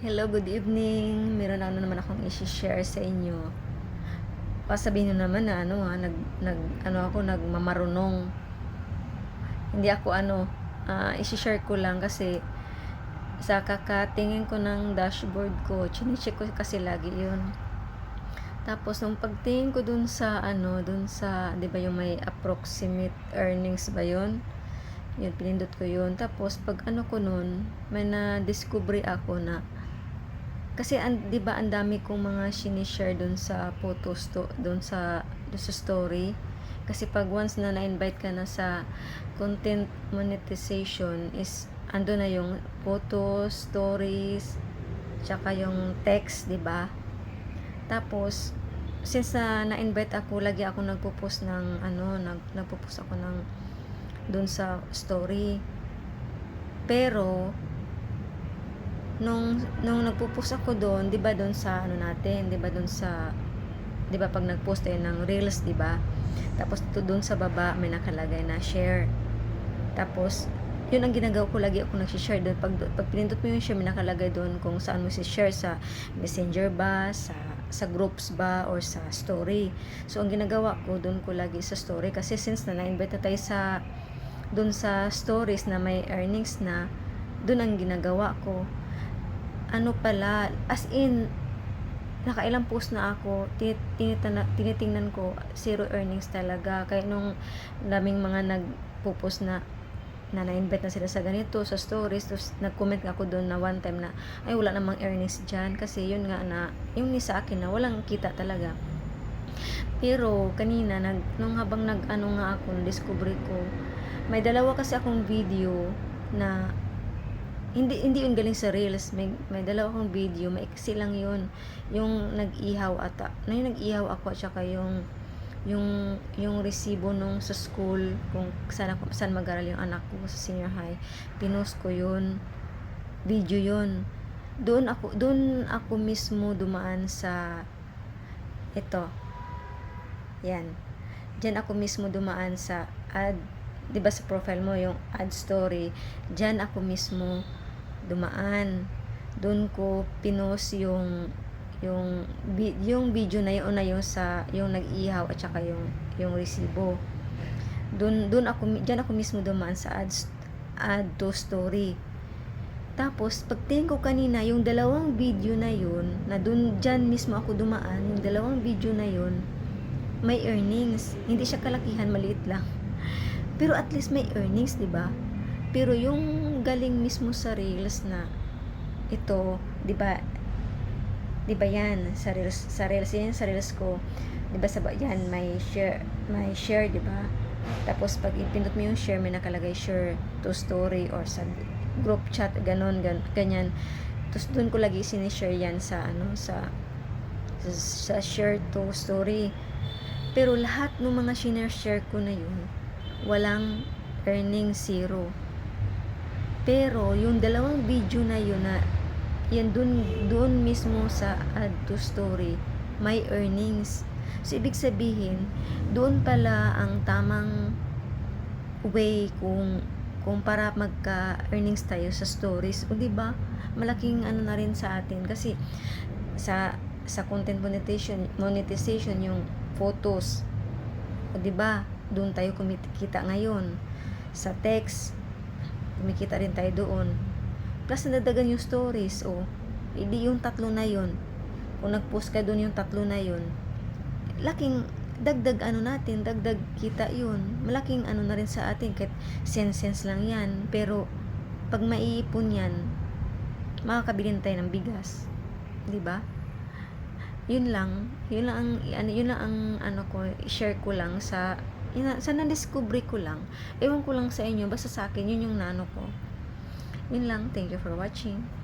Hello, good evening. Meron na naman akong i-share sa inyo. Pasabihin nyo naman na ano ha, nag, nag, ano ako, nagmamarunong. Hindi ako ano, ah, i-share ko lang kasi sa kakatingin ko ng dashboard ko, chinecheck ko kasi lagi yun. Tapos, nung pagtingin ko dun sa, ano, dun sa, di ba yung may approximate earnings ba yun? Yun, pinindot ko yun. Tapos, pag ano ko nun, may na-discovery ako na, kasi, an, di ba, ang dami kong mga sinishare dun sa photos to, dun sa, dun sa story. Kasi pag once na na-invite ka na sa content monetization is, ando na yung photos, stories, tsaka yung text, di ba? Tapos, since na na-invite ako, lagi ako nagpo-post ng ano, nag nagpo-post ako ng doon sa story. Pero nung nung nagpo-post ako doon, 'di ba doon sa ano natin, 'di ba doon sa 'di ba pag nag-post tayo ng reels, 'di ba? Tapos to doon sa baba may nakalagay na share. Tapos yun ang ginagawa ko lagi ako nag-share doon pag pag pinindot mo yung share may nakalagay doon kung saan mo si share sa messenger ba sa sa groups ba or sa story so ang ginagawa ko doon ko lagi sa story kasi since na na-invite na tayo sa doon sa stories na may earnings na doon ang ginagawa ko ano pala as in nakailang post na ako tinitingnan, tinitingnan ko zero earnings talaga kaya nung daming mga nagpo-post na na na-invite na sila sa ganito, sa stories, tapos nag-comment ako doon na one time na, ay wala namang earnings dyan, kasi yun nga na, yung ni sa akin na walang kita talaga. Pero, kanina, nag, nung habang nag-ano nga ako, discovery ko, may dalawa kasi akong video na hindi hindi yung galing sa reels. May may dalawa akong video. Maiksi lang yun. Yung nag-ihaw ata. Na yung nag-ihaw ako at saka yung yung yung resibo nung sa school kung saan ako saan mag-aral yung anak ko sa senior high. Pinost ko yun. Video yun. Doon ako doon ako mismo dumaan sa ito. Yan. Diyan ako mismo dumaan sa ad 'di ba sa profile mo yung ad story? Diyan ako mismo dumaan. Doon ko pinost yung yung yung video na yun na yung sa yung nag-ihaw at saka yung yung resibo. Doon doon ako diyan ako mismo dumaan sa ads add to story. Tapos pagtingin ko kanina yung dalawang video na yun na doon diyan mismo ako dumaan yung dalawang video na yun may earnings. Hindi siya kalakihan maliit lang. Pero at least may earnings di ba pero yung galing mismo sa reels na ito, 'di ba? 'Di ba 'yan sa reels sa reels yan sa reels ko. 'Di ba sa yan may share may share 'di ba? Tapos pag ipindot mo yung share may nakalagay share to story or sa group chat ganon gan, ganyan. Tapos doon ko lagi sinishare yan sa ano sa sa, share to story. Pero lahat ng mga share ko na yun, walang earning zero. Pero yung dalawang video na yun na yan dun, dun mismo sa add to story may earnings. So ibig sabihin, doon pala ang tamang way kung kung para magka-earnings tayo sa stories. O di ba? Malaking ano na rin sa atin kasi sa sa content monetization monetization yung photos. O di ba? Doon tayo kumikita ngayon. Sa text, kumikita rin tayo doon. Plus, nadadagan yung stories, o. Oh. Hindi yung tatlo na yon Kung nag-post ka doon yung tatlo na yon laking dagdag ano natin, dagdag kita yun. Malaking ano na rin sa atin, kahit sense-sense lang yan. Pero, pag maiipon yan, makakabili tayo ng bigas. ba Yun lang. Yun lang ang, ano, yun lang ang, ano ko, share ko lang sa ina, sa na-discover ko lang. Ewan ko lang sa inyo, basta sa akin, yun yung nano ko. Yun lang. Thank you for watching.